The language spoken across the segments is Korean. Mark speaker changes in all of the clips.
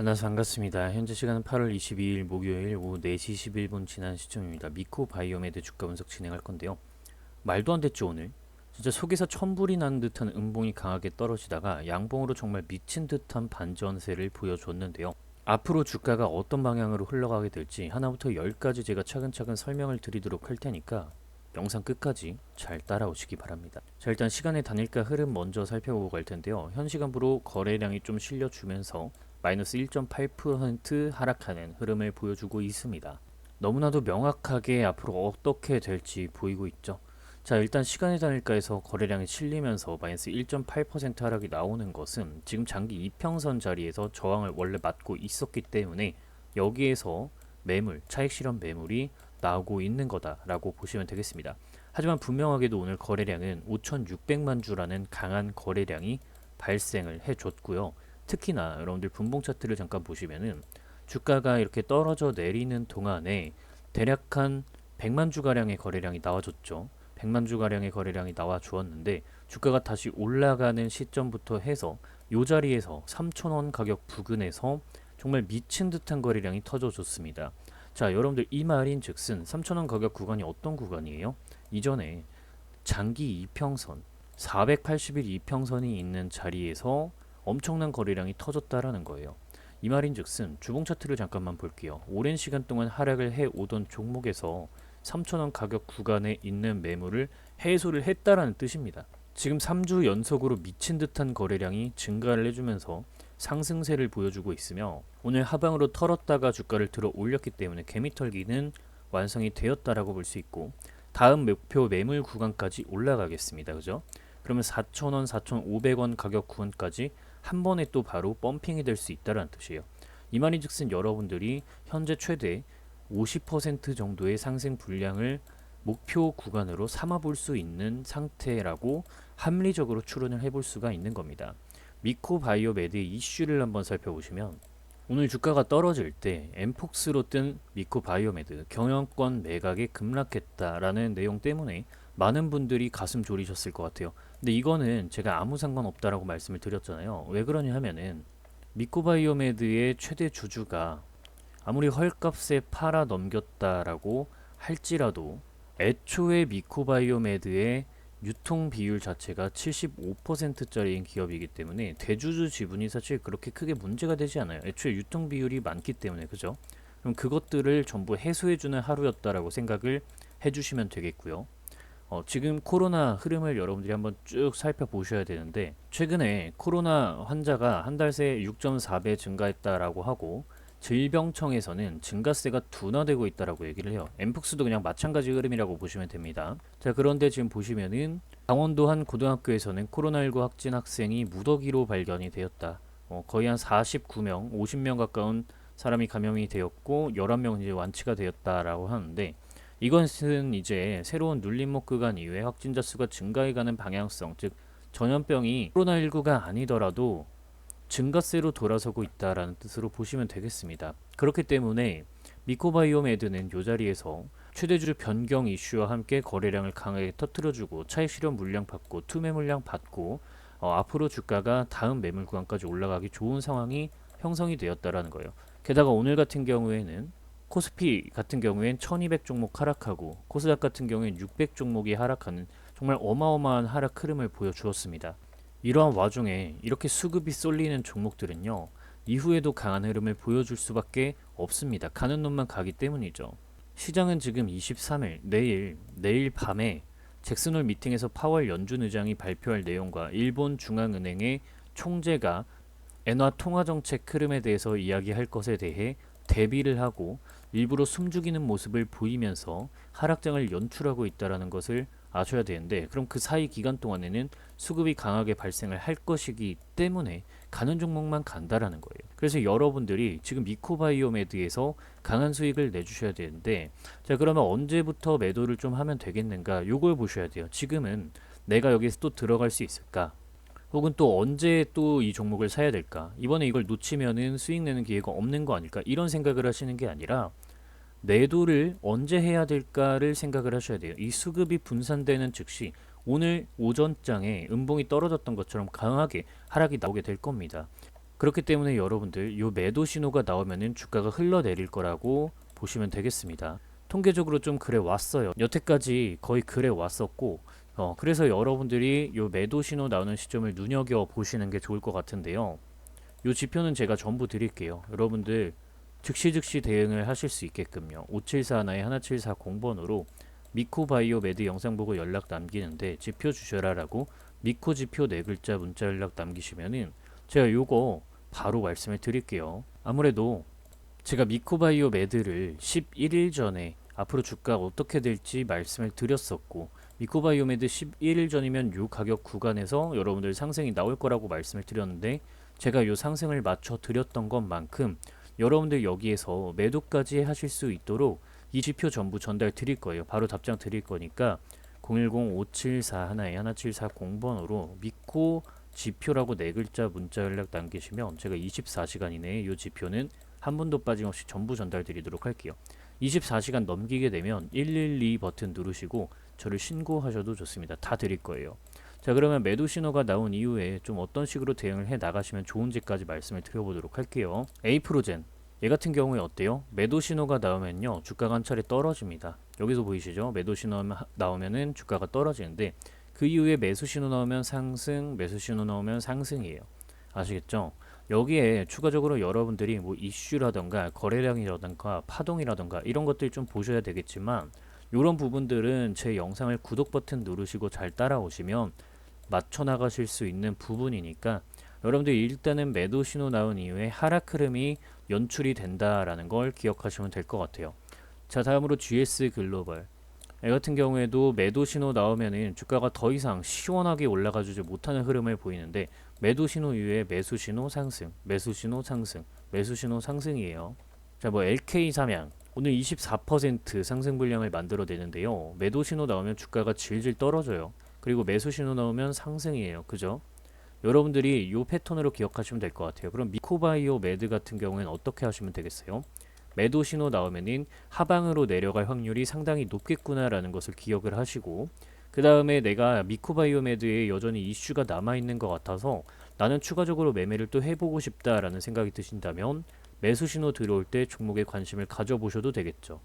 Speaker 1: 만나서 반갑습니다. 현재 시간은 8월 22일 목요일 오후 4시 11분 지난 시점입니다. 미코 바이오메드 주가 분석 진행할 건데요. 말도 안 됐죠 오늘. 진짜 속에서 천불이 난 듯한 음봉이 강하게 떨어지다가 양봉으로 정말 미친 듯한 반전세를 보여줬는데요. 앞으로 주가가 어떤 방향으로 흘러가게 될지 하나부터 열까지 제가 차근차근 설명을 드리도록 할 테니까 영상 끝까지 잘 따라오시기 바랍니다. 자 일단 시간의 단일가 흐름 먼저 살펴보고 갈 텐데요. 현 시간부로 거래량이 좀 실려주면서 마이너스 1.8% 하락하는 흐름을 보여주고 있습니다. 너무나도 명확하게 앞으로 어떻게 될지 보이고 있죠. 자 일단 시간의 단일가에서 거래량이 실리면서 마이너스 1.8% 하락이 나오는 것은 지금 장기 이평선 자리에서 저항을 원래 맞고 있었기 때문에 여기에서 매물, 차익 실현 매물이 나오고 있는 거다라고 보시면 되겠습니다. 하지만 분명하게도 오늘 거래량은 5,600만 주라는 강한 거래량이 발생을 해줬고요. 특히나 여러분들 분봉 차트를 잠깐 보시면은 주가가 이렇게 떨어져 내리는 동안에 대략 한 100만 주 가량의 거래량이 나와줬죠. 100만 주 가량의 거래량이 나와 주었는데 주가가 다시 올라가는 시점부터 해서 요 자리에서 3,000원 가격 부근에서 정말 미친 듯한 거래량이 터져줬습니다. 자, 여러분들 이 말인 즉슨 3,000원 가격 구간이 어떤 구간이에요? 이전에 장기 이평선 480일 이평선이 있는 자리에서 엄청난 거래량이 터졌다라는 거예요. 이 말인즉슨 주봉 차트를 잠깐만 볼게요. 오랜 시간 동안 하락을 해 오던 종목에서 3,000원 가격 구간에 있는 매물을 해소를 했다라는 뜻입니다. 지금 3주 연속으로 미친 듯한 거래량이 증가를 해주면서 상승세를 보여주고 있으며 오늘 하방으로 털었다가 주가를 들어 올렸기 때문에 개미털기는 완성이 되었다라고 볼 수 있고 다음 목표 매물 구간까지 올라가겠습니다. 그죠? 그러면 4,000원, 4,500원 가격 구간까지 한 번에 또 바로 펌핑이 될 수 있다는 뜻이에요. 이 말인즉슨 여러분들이 현재 최대 50% 정도의 상승 분량을 목표 구간으로 삼아 볼 수 있는 상태라고 합리적으로 추론을 해볼 수가 있는 겁니다. 미코 바이오메드의 이슈를 한번 살펴보시면 오늘 주가가 떨어질 때 엠폭스로 뜬 미코 바이오메드 경영권 매각에 급락했다라는 내용 때문에 많은 분들이 가슴 졸이셨을 것 같아요. 근데 이거는 제가 아무 상관없다라고 말씀을 드렸잖아요. 왜 그러냐 하면은 미코바이오메드의 최대 주주가 아무리 헐값에 팔아 넘겼다라고 할지라도 애초에 미코바이오메드의 유통 비율 자체가 75%짜리인 기업이기 때문에 대주주 지분이 사실 그렇게 크게 문제가 되지 않아요. 애초에 유통 비율이 많기 때문에 그죠? 그럼 그것들을 전부 해소해주는 하루였다라고 생각을 해주시면 되겠고요. 어, 지금 코로나 흐름을 여러분들이 한번 쭉 살펴보셔야 되는데 최근에 코로나 환자가 한 달새 6.4배 증가했다라고 하고 질병청에서는 증가세가 둔화되고 있다라고 얘기를 해요. 엠폭스도 그냥 마찬가지 흐름이라고 보시면 됩니다. 자 그런데 지금 보시면은 강원도 한 고등학교에서는 코로나19 확진 학생이 무더기로 발견이 되었다. 어, 거의 한 49명, 50명 가까운 사람이 감염이 되었고 11명 이제 완치가 되었다라고 하는데 이것은 이제 새로운 눌림목 구간 이후에 확진자 수가 증가해 가는 방향성, 즉 전염병이 코로나19가 아니더라도 증가세로 돌아서고 있다라는 뜻으로 보시면 되겠습니다. 그렇기 때문에 미코바이오메드는 이 자리에서 최대주 변경 이슈와 함께 거래량을 강하게 터트려주고 차익 실현 물량 받고 투매 물량 받고 어, 앞으로 주가가 다음 매물 구간까지 올라가기 좋은 상황이 형성이 되었다라는 거예요. 게다가 오늘 같은 경우에는 코스피 같은 경우엔 1200 종목 하락하고 코스닥 같은 경우엔 600 종목이 하락하는 정말 어마어마한 하락 흐름을 보여주었습니다. 이러한 와중에 이렇게 수급이 쏠리는 종목들은요 이후에도 강한 흐름을 보여줄 수밖에 없습니다. 가는 놈만 가기 때문이죠. 시장은 지금 23일 내일 내일 밤에 잭슨홀 미팅에서 파월 연준 의장이 발표할 내용과 일본 중앙은행의 총재가 엔화 통화 정책 흐름에 대해서 이야기할 것에 대해 대비를 하고 일부러 숨죽이는 모습을 보이면서 하락장을 연출하고 있다는 것을 아셔야 되는데 그럼 그 사이 기간 동안에는 수급이 강하게 발생을 할 것이기 때문에 가는 종목만 간다라는 거예요. 그래서 여러분들이 지금 미코바이오메드에서 강한 수익을 내주셔야 되는데 자 그러면 언제부터 매도를 좀 하면 되겠는가 요걸 보셔야 돼요. 지금은 내가 여기서 또 들어갈 수 있을까? 혹은 또 언제 또 이 종목을 사야 될까? 이번에 이걸 놓치면은 수익 내는 기회가 없는 거 아닐까? 이런 생각을 하시는 게 아니라 내도를 언제 해야 될까를 생각을 하셔야 돼요. 이 수급이 분산되는 즉시 오늘 오전장에 음봉이 떨어졌던 것처럼 강하게 하락이 나오게 될 겁니다. 그렇기 때문에 여러분들 요 매도 신호가 나오면은 주가가 흘러내릴 거라고 보시면 되겠습니다. 통계적으로 좀 그래 왔어요. 여태까지 거의 그래 왔었고 어, 그래서 여러분들이 요 매도 신호 나오는 시점을 눈여겨 보시는 게 좋을 것 같은데요. 요 지표는 제가 전부 드릴게요. 여러분들 즉시 즉시 대응을 하실 수 있게끔요. 5741에 1740번으로 미코바이오 매드 영상 보고 연락 남기는데 지표 주셔라라고 미코 지표 네 글자 문자 연락 남기시면은 제가 요거 바로 말씀을 드릴게요. 아무래도 제가 미코바이오 매드를 11일 전에 앞으로 주가 어떻게 될지 말씀을 드렸었고 미코바이오 매드 11일 전이면 요 가격 구간에서 여러분들 상승이 나올 거라고 말씀을 드렸는데 제가 요 상승을 맞춰 드렸던 것만큼 여러분들 여기에서 매도까지 하실 수 있도록 이 지표 전부 전달 드릴 거예요. 바로 답장 드릴 거니까 010-5741에 1740번으로 믿고 지표라고 네 글자 문자 연락 남기시면 제가 24시간 이내에 이 지표는 한 분도 빠짐없이 전부 전달 드리도록 할게요. 24시간 넘기게 되면 112 버튼 누르시고 저를 신고하셔도 좋습니다. 다 드릴 거예요. 자 그러면 매도 신호가 나온 이후에 좀 어떤 식으로 대응을 해 나가시면 좋은지까지 말씀을 드려보도록 할게요. 에이프로젠 얘 같은 경우에 어때요? 매도 신호가 나오면요 한 차례 떨어집니다. 여기서 보이시죠? 매도 신호 나오면은 주가가 떨어지는데 그 이후에 매수 신호 나오면 상승, 매수 신호 나오면 상승이에요. 아시겠죠? 여기에 추가적으로 여러분들이 뭐 이슈라던가 거래량이라던가 파동이라던가 이런 것들 좀 보셔야 되겠지만 이런 부분들은 제 영상을 구독 버튼 누르시고 잘 따라오시면 맞춰 나가실 수 있는 부분이니까 여러분들 일단은 매도 신호 나온 이후에 하락 흐름이 연출이 된다라는 걸 기억하시면 될 것 같아요. 자 다음으로 GS 글로벌 이 같은 경우에도 매도 신호 나오면은 주가가 더 이상 시원하게 올라가주지 못하는 흐름을 보이는데 매도 신호 이후에 매수 신호 상승, 매수 신호 상승, 매수 신호 상승이에요. 자 뭐 LK 삼양 오늘 24% 상승 분량을 만들어내는데요. 매도 신호 나오면 주가가 질질 떨어져요. 그리고 매수 신호 나오면 상승이에요. 그죠? 여러분들이 이 패턴으로 기억하시면 될 것 같아요. 그럼 미코바이오 매드 같은 경우에는 어떻게 하시면 되겠어요? 매도 신호 나오면은 하방으로 내려갈 확률이 상당히 높겠구나라는 것을 기억을 하시고 그 다음에 내가 미코바이오매드에 여전히 이슈가 남아있는 것 같아서 나는 추가적으로 매매를 또 해보고 싶다라는 생각이 드신다면 매수 신호 들어올 때 종목에 관심을 가져보셔도 되겠죠.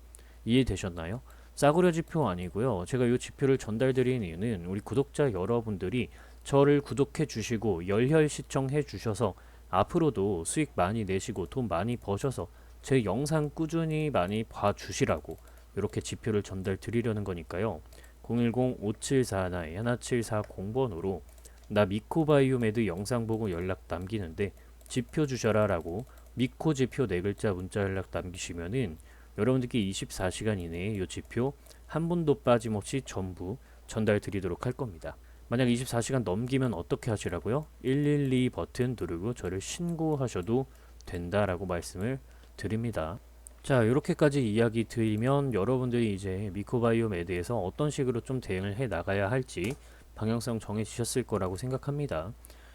Speaker 1: 이해되셨나요? 싸구려 지표 아니고요. 제가 이 지표를 전달드린 이유는 우리 구독자 여러분들이 저를 구독해 주시고 열혈 시청해 주셔서 앞으로도 수익 많이 내시고 돈 많이 버셔서 제 영상 꾸준히 많이 봐주시라고 이렇게 지표를 전달 드리려는 거니까요. 010-5741-1740번으로 나 미코바이오메드 영상 보고 연락 남기는데 지표 주셔라 라고 미코 지표 네 글자 문자 연락 남기시면은 여러분들께 24시간 이내에 이 지표 한 분도 빠짐없이 전부 전달 드리도록 할 겁니다. 만약 24시간 넘기면 어떻게 하시라고요? 112 버튼 누르고 저를 신고하셔도 된다라고 말씀을 드립니다. 자, 이렇게까지 이야기 드리면 여러분들이 이제 미코바이옴에 대해서 어떤 식으로 좀 대응을 해 나가야 할지 방향성 정해지셨을 거라고 생각합니다.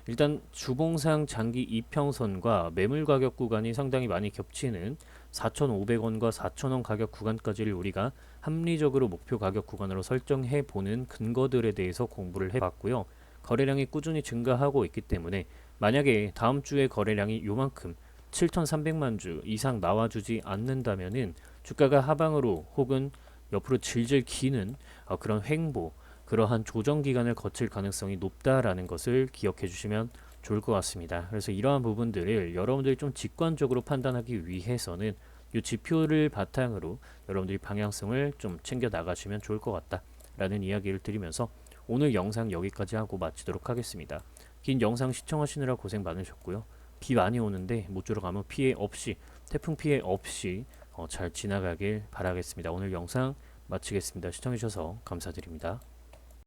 Speaker 1: 일단 주봉상 장기 이평선과 매물 가격 구간이 상당히 많이 겹치는 4,500원과 4,000원 가격 구간까지를 우리가 합리적으로 목표 가격 구간으로 설정해 보는 근거들에 대해서 공부를 해봤고요. 거래량이 꾸준히 증가하고 있기 때문에 만약에 다음 주에 거래량이 요만큼 7,300만 주 이상 나와주지 않는다면은 주가가 하방으로 혹은 옆으로 질질 기는 어, 그런 횡보 그러한 조정 기간을 거칠 가능성이 높다라는 것을 기억해 주시면 좋을 것 같습니다. 그래서 이러한 부분들을 여러분들이 좀 직관적으로 판단하기 위해서는 이 지표를 바탕으로 여러분들이 방향성을 좀 챙겨 나가시면 좋을 것 같다라는 이야기를 드리면서 오늘 영상 여기까지 하고 마치도록 하겠습니다. 긴 영상 시청하시느라 고생 많으셨고요. 비 많이 오는데 모쪼록 아무 피해 없이 태풍 피해 없이 어, 잘 지나가길 바라겠습니다. 오늘 영상 마치겠습니다. 시청해주셔서 감사드립니다.